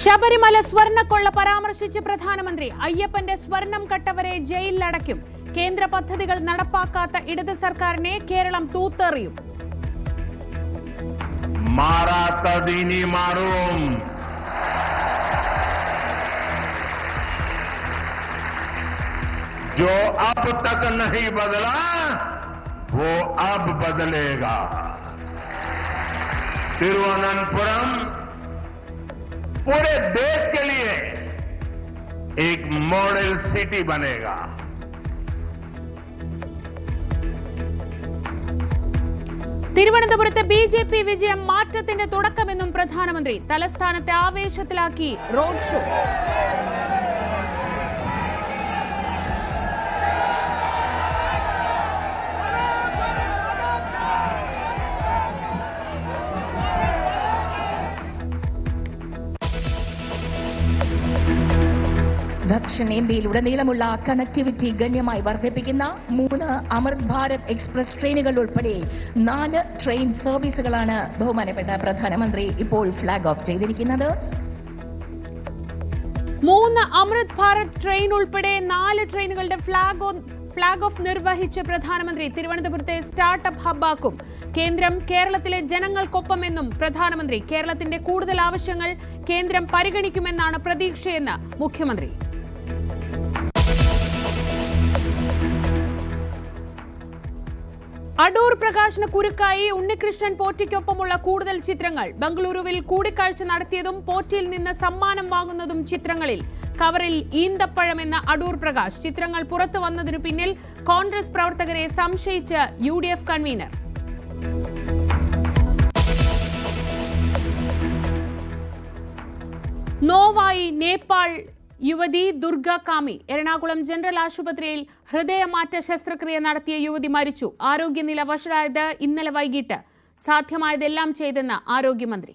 ശബരിമല സ്വർണ്ണക്കൊള്ള പരാമർശിച്ച് പ്രധാനമന്ത്രി അയ്യപ്പന്റെ സ്വർണം കട്ടവരെ ജയിലിലടയ്ക്കും കേന്ദ്ര പദ്ധതികൾ നടപ്പാക്കാത്ത ഇടത് സർക്കാരിനെ കേരളം തൂത്തെറിയും मारा तदीनी मारूम जो अब तक नहीं बदला वो अब बदलेगा तिरुवनंतपुरम पूरे देश के लिए एक मॉडल सिटी बनेगा തിരുവനന്തപുരത്തെ ബി ജെ പി വിജയം മാറ്റത്തിന്റെ തുടക്കമെന്നും പ്രധാനമന്ത്രി തലസ്ഥാനത്തെ ആവേശത്തിലാക്കി റോഡ് ഷോ ദക്ഷിണേന്ത്യയിലുടനീളമുള്ള കണക്ടിവിറ്റി ഗണ്യമായി വർദ്ധിപ്പിക്കുന്ന മൂന്ന് അമൃത് ഭാരത് എക്സ്പ്രസ് ട്രെയിനുകൾ ഉൾപ്പെടെ നാല് ട്രെയിൻ സർവീസുകളാണ് ബഹുമാനപ്പെട്ട പ്രധാനമന്ത്രി ഇപ്പോൾ ഫ്ളാഗ് ഓഫ് ചെയ്തിരിക്കുന്നത്. മൂന്ന് അമൃത് ഭാരത് ട്രെയിൻ ഉൾപ്പെടെ നാല് ട്രെയിനുകളുടെ ഫ്ളാഗ് ഫ്ളാഗ് ഓഫ് നിർവഹിച്ച പ്രധാനമന്ത്രി തിരുവനന്തപുരത്തെ സ്റ്റാർട്ടപ്പ് ഹബ്ബാക്കും കേന്ദ്രം കേരളത്തിലെ ജനങ്ങൾക്കൊപ്പമെന്നും പ്രധാനമന്ത്രി കേരളത്തിന്റെ കൂടുതൽ ആവശ്യങ്ങൾ കേന്ദ്രം പരിഗണിക്കുമെന്നാണ് പ്രതീക്ഷയെന്ന് മുഖ്യമന്ത്രി. അടൂർ പ്രകാശന കുരുക്കായി ഉണ്ണികൃഷ്ണൻ പോറ്റിക്കൊപ്പമുള്ള കൂടുതൽ ചിത്രങ്ങൾ. ബംഗളൂരുവിൽ കൂടിക്കാഴ്ച നടത്തിയതും പോറ്റിയിൽ നിന്ന് സമ്മാനം വാങ്ങുന്നതും ചിത്രങ്ങളിൽ. കവറിൽ ഈന്തപ്പഴം എന്ന അടൂർ പ്രകാശ്. ചിത്രങ്ങൾ പുറത്തു വന്നതിനു പിന്നിൽ കോൺഗ്രസ് പ്രവർത്തകരെ സംശയിച്ച് യു കൺവീനർ. നോവായി നേപ്പാൾ യുവതി ദുർഗ കാമി എറണാകുളം ജനറൽ ആശുപത്രിയിൽ ഹൃദയമാറ്റ ശസ്ത്രക്രിയ നടത്തിയ യുവതി മരിച്ചു. ആരോഗ്യനില വഷളായത് ഇന്നലെ വൈകിട്ട്. സാധ്യമായതെല്ലാം ചെയ്തെന്ന് ആരോഗ്യമന്ത്രി.